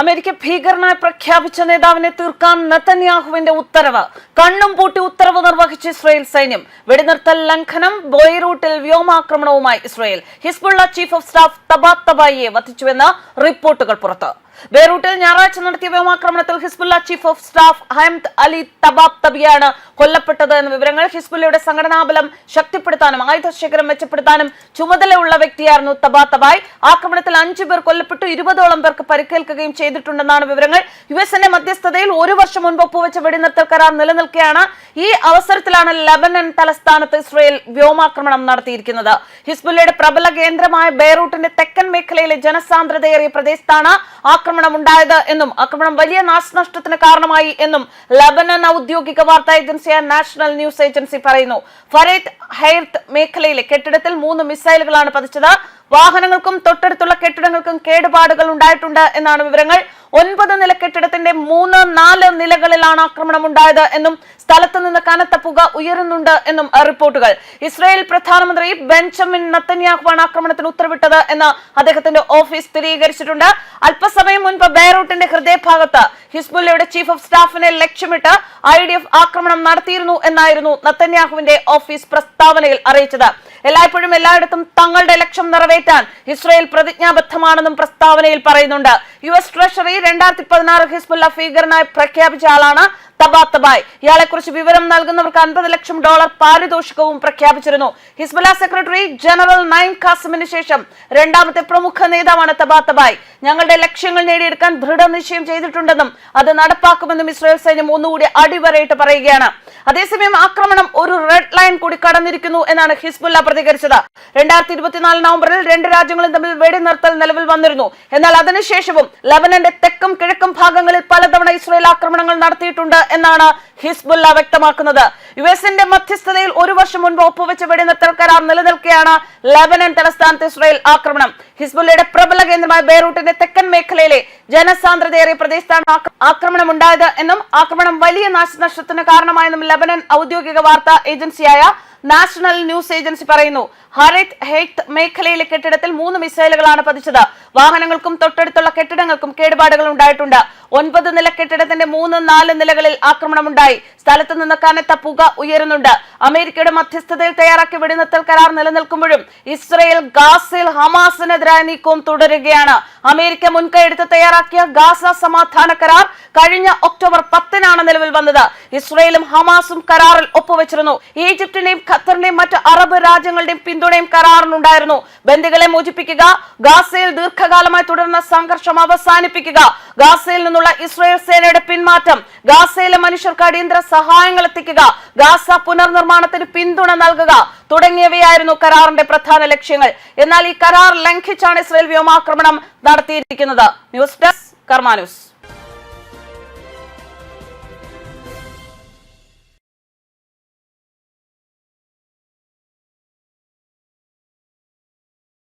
America ഭീകരനായി പ്രഖ്യാപിച്ച നേതാവിനെ തീർക്കാൻ നെതന്യാഹുവിന്റെ ഉത്തരവ്. കണ്ണും പൂട്ടി ഉത്തരവ് നിർവഹിച്ച് ഇസ്രയേൽ സൈന്യം. വെടിനിർത്തൽ ലംഘനം ബോയ്റൂട്ടിൽ വ്യോമാക്രമണവുമായി Israel. Hezbollah chief of staff തബാ തബായിയെ വധിച്ചുവെന്ന് റിപ്പോർട്ടുകൾ പുറത്ത്. ബെയ്റൂട്ടിൽ ഞായറാഴ്ച നടത്തിയ വ്യോമാക്രമണത്തിൽ ഹിസ്ബുല്ല ചീഫ് ഓഫ് സ്റ്റാഫ് ഹംദ് അലി തബാബ് തബിയാണ് കൊല്ലപ്പെട്ടത് എന്ന വിവരങ്ങൾ ഹിസ്ബുല്ലയുടെ സംഘടനാബലം ശക്തിപ്പെടുത്താനും ആയുധശേഖരം മെച്ചപ്പെടുത്താനും ചുമതലയുള്ള വ്യക്തിയായിരുന്നു തബാ തബായ്. ആക്രമണത്തിൽ അഞ്ചു പേർ കൊല്ലപ്പെട്ടു ഇരുപതോളം പേർക്ക് പരിക്കേൽക്കുകയും ചെയ്തിട്ടുണ്ടെന്നാണ് വിവരങ്ങൾ. യു എസിന്റെ മധ്യസ്ഥതയിൽ ഒരു വർഷം മുൻപ് ഒപ്പുവെച്ച വെടിനിർത്തൽ കരാർ നിലനിൽക്കുകയാണ് ഈ അവസരത്തിലാണ് ലബനൻ തലസ്ഥാനത്ത് ഇസ്രയേൽ വ്യോമാക്രമണം നടത്തിയിരിക്കുന്നത്. ഹിസ്ബുല്ലയുടെ പ്രബല കേന്ദ്രമായ ബെയ്റൂട്ടിന്റെ തെക്കൻ മേഖലയിലെ ജനസാന്ദ്രതയേറിയ പ്രദേശത്താണ് ആക്രമണം ഉണ്ടായത് എന്നും ആക്രമണം വലിയ നാശനഷ്ടത്തിന് കാരണമായി എന്നും ലബനൻ ഔദ്യോഗിക വാർത്താ ഏജൻസിയായ നാഷണൽ ന്യൂസ് ഏജൻസി പറയുന്നു. ഫറേത്ത് ഹെയർത്ത് മേഖലയിലെ കെട്ടിടത്തിൽ മൂന്ന് മിസൈലുകളാണ് പതിച്ചത്. വാഹനങ്ങൾക്കും തൊട്ടടുത്തുള്ള കെട്ടിടങ്ങൾക്കും കേടുപാടുകൾ ഉണ്ടായിട്ടുണ്ട് എന്നാണ് വിവരങ്ങൾ. ഒൻപത് നില കെട്ടിടത്തിന്റെ മൂന്ന് നാല് നിലകളിലാണ് ആക്രമണം ഉണ്ടായത് എന്നും സ്ഥലത്ത് നിന്ന് കനത്ത പുക ഉയരുന്നുണ്ട് എന്നും റിപ്പോർട്ടുകൾ. ഇസ്രായേൽ പ്രധാനമന്ത്രി ബെഞ്ചമിൻ നത്തന്യാഹുവാണ് ആക്രമണത്തിന് ഉത്തരവിട്ടത് എന്ന് അദ്ദേഹത്തിന്റെ ഓഫീസ് സ്ഥിരീകരിച്ചിട്ടുണ്ട്. അല്പസമയം മുൻപ് ബെയറൂട്ടിന്റെ ഹൃദയഭാഗത്ത് ഹിസ്ബുല്ലയുടെ ചീഫ് ഓഫ് സ്റ്റാഫിനെ ലക്ഷ്യമിട്ട് ഐ ആക്രമണം നടത്തിയിരുന്നു എന്നായിരുന്നു നത്തന്യാഹുവിന്റെ ഓഫീസ് പ്രസ്താവനയിൽ അറിയിച്ചത്. എല്ലായ്പ്പോഴും എല്ലായിടത്തും തങ്ങളുടെ ലക്ഷ്യം നിറവേറ്റാൻ ഇസ്രയേൽ പ്രതിജ്ഞാബദ്ധമാണെന്നും പ്രസ്താവനയിൽ പറയുന്നുണ്ട്. യു എസ് ട്രഷറി രണ്ടായിരത്തി പതിനാറ് ഹിസ്ബുല്ല ഭീകരനായി പ്രഖ്യാപിച്ച ആളാണ് തബാ തബായ്. ഇയാളെക്കുറിച്ച് വിവരം നൽകുന്നവർക്ക് അൻപത് ലക്ഷം ഡോളർ പാരിതോഷികവും പ്രഖ്യാപിച്ചിരുന്നു. ഹിസ്ബുല സെക്രട്ടറി ജനറൽ നൈം ഖാസിമിന് ശേഷം രണ്ടാമത്തെ പ്രമുഖ നേതാവാണ് തബാ തബായ്. ഞങ്ങളുടെ ലക്ഷ്യങ്ങൾ നേടിയെടുക്കാൻ ദൃഢനിശ്ചയം ചെയ്തിട്ടുണ്ടെന്നും അത് നടപ്പാക്കുമെന്നും ഇസ്രായേൽ സൈന്യം ഒന്നുകൂടി അടിവരയിട്ട് പറയുകയാണ്. അതേസമയം ആക്രമണം ഒരു റെഡ് ലൈൻ കൂടി കടന്നിരിക്കുന്നു എന്നാണ് ഹിസ്ബുല്ല പ്രതികരിച്ചത്. രണ്ടായിരത്തി ഇരുപത്തിനാല് നവംബറിൽ രണ്ട് രാജ്യങ്ങളും തമ്മിൽ വെടിനിർത്തൽ നിലവിൽ വന്നിരുന്നു. എന്നാൽ അതിനുശേഷവും ലബനന്റെ തെക്കും കിഴക്കും ഭാഗങ്ങളിൽ പലതവണ ഇസ്രയേൽ ആക്രമണങ്ങൾ നടത്തിയിട്ടുണ്ട് എന്നാണ് ഹിസ്ബുല്ല വ്യക്തമാക്കുന്നത്. യു എസിന്റെ മധ്യസ്ഥതയിൽ ഒരു വർഷം മുൻപ് ഒപ്പുവെച്ച വെടിനിർത്തൽ കരാർ നിലനിൽക്കെയാണ് ലബനൻ തലസ്ഥാനത്ത് ഇസ്രായേൽ ആക്രമണം. ഹിസ്ബുല്ലയുടെ പ്രബല കേന്ദ്രമായ ബെയ്റൂട്ടിന്റെ തെക്കൻ മേഖലയിലെ ജനസാന്ദ്രതയേറിയ പ്രദേശത്താണ് ആക്രമണം ഉണ്ടായത് എന്നും ആക്രമണം വലിയ നാശനഷ്ടത്തിന് കാരണമായെന്നും ലബനൻ ഔദ്യോഗിക വാർത്താ ഏജൻസിയായ നാഷണൽ ന്യൂസ് ഏജൻസി പറയുന്നു ഹറിത് ഹെയ്ത്ത് മേഖലയിലെ കെട്ടിടത്തിൽ മൂന്ന് മിസൈലുകളാണ് പതിച്ചത്. വാഹനങ്ങൾക്കും തൊട്ടടുത്തുള്ള കെട്ടിടങ്ങൾക്കും കേടുപാടുകൾ ഉണ്ടായിട്ടുണ്ട്. ഒൻപത് നില കെട്ടിടത്തിന്റെ മൂന്ന് നാല് നിലകളിൽ ആക്രമണമുണ്ടായി. സ്ഥലത്ത് നിന്ന് കനത്ത പുക ഉയരുന്നുണ്ട്. അമേരിക്കയുടെ മധ്യസ്ഥതയിൽ തയ്യാറാക്കി വെടിനിർത്തൽ കരാർ നിലനിൽക്കുമ്പോഴും ഇസ്രയേൽ ഗാസിൽ ഹമാസിനെതിരായ നീക്കവും തുടരുകയാണ്. അമേരിക്ക മുൻകൈയെടുത്ത് തയ്യാറാക്കിയ ഗാസ സമാധാന കരാർ കഴിഞ്ഞ ഒക്ടോബർ പത്തിനാണ് നിലവിൽ വന്നത്. ഇസ്രയേലും ഹമാസും കരാറിൽ ഒപ്പുവെച്ചിരുന്നു. ഈജിപ്തിന്റെയും ഖത്തറിന്റെയും മറ്റ് അറബ് രാജ്യങ്ങളുടെയും പിന്തുണയും കരാറിനുണ്ടായിരുന്നു. ബന്ദികളെ മോചിപ്പിക്കുക ഗാസയിൽ ദീർഘകാലമായി തുടരുന്ന സംഘർഷം അവസാനിപ്പിക്കുക ഗാസയിൽ നിന്നുള്ള ഇസ്രയേൽ സേനയുടെ പിന്മാറ്റം ഗാസയിലെ മനുഷ്യർക്ക് അടിയന്തര സഹായങ്ങൾ എത്തിക്കുക ഗാസ പുനർനിർമ്മാണത്തിന് പിന്തുണ നൽകുക തുടങ്ങിയവയായിരുന്നു കരാറിന്റെ പ്രധാന ലക്ഷ്യങ്ങൾ. എന്നാൽ ഈ കരാർ ലംഘിച്ചാണ് ഇസ്രയേൽ വ്യോമാക്രമണം നടത്തിയിരിക്കുന്നത്. News desk Karma news.